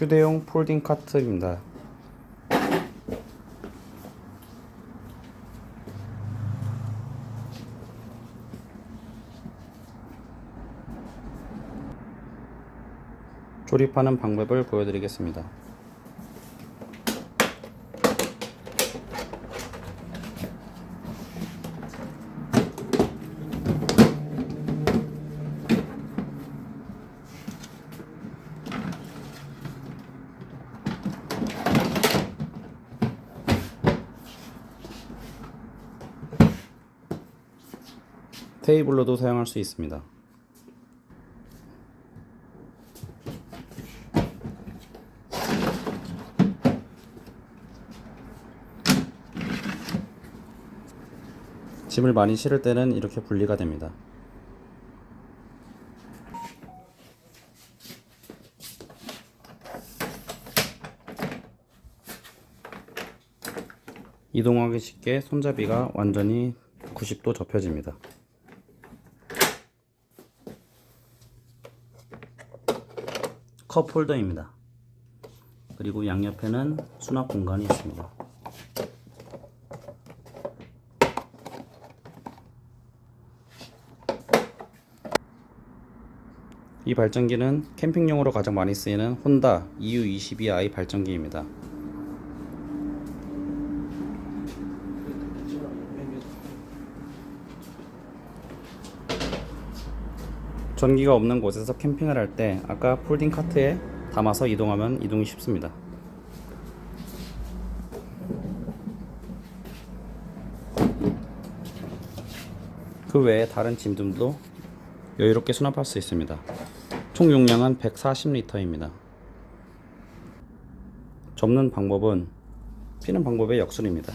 휴대용 폴딩 카트입니다. 조립하는 방법을 보여드리겠습니다. 테이블로도 사용할 수 있습니다. 짐을 많이 실을 때는 이렇게 분리가 됩니다. 이동하기 쉽게 손잡이가 완전히 90도 접혀집니다. 컵 홀더입니다. 그리고 양옆에는 수납 공간이 있습니다. 이 발전기는 캠핑용으로 가장 많이 쓰이는 혼다 EU22i 발전기입니다. 전기가 없는 곳에서 캠핑을 할 때 아까 폴딩 카트에 담아서 이동하면 이동이 쉽습니다. 그 외에 다른 짐들도 여유롭게 수납할 수 있습니다. 총 용량은 140리터입니다. 접는 방법은 피는 방법의 역순입니다.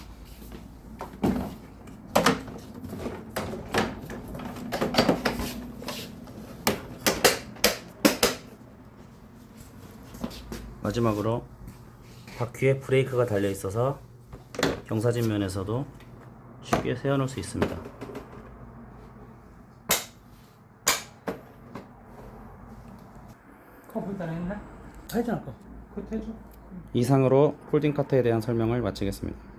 마지막으로 바퀴에 브레이크가 달려 있어서 경사진 면에서도 쉽게 세워놓을 수 있습니다. 컵을 다 했나? 해줘 아까 그것도 해줘 이상으로 폴딩 카트에 대한 설명을 마치겠습니다.